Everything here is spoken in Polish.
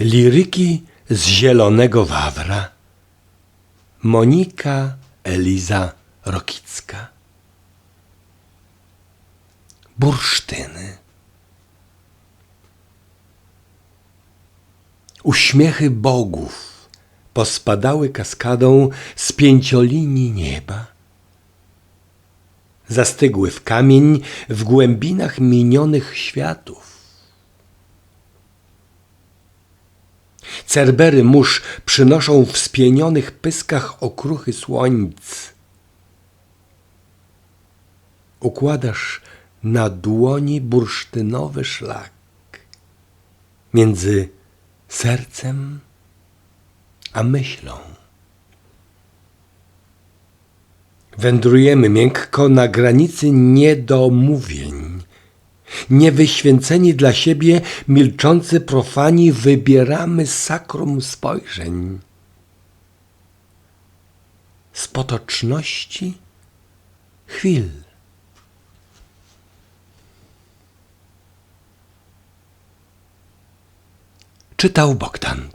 Liryki z Zielonego Wawra Monika Eliza Rokicka Bursztyny Uśmiechy bogów pospadały kaskadą z pięciolinii nieba. Zastygły w kamień w głębinach minionych światów. Cerbery mórz przynoszą w spienionych pyskach okruchy słońc. Układasz na dłoni bursztynowy szlak między sercem a myślą. Wędrujemy miękko na granicy niedomówień. Niewyświęceni dla siebie, milczący profani, wybieramy sakrum spojrzeń. Z potoczności chwil. Czytał Bogdan.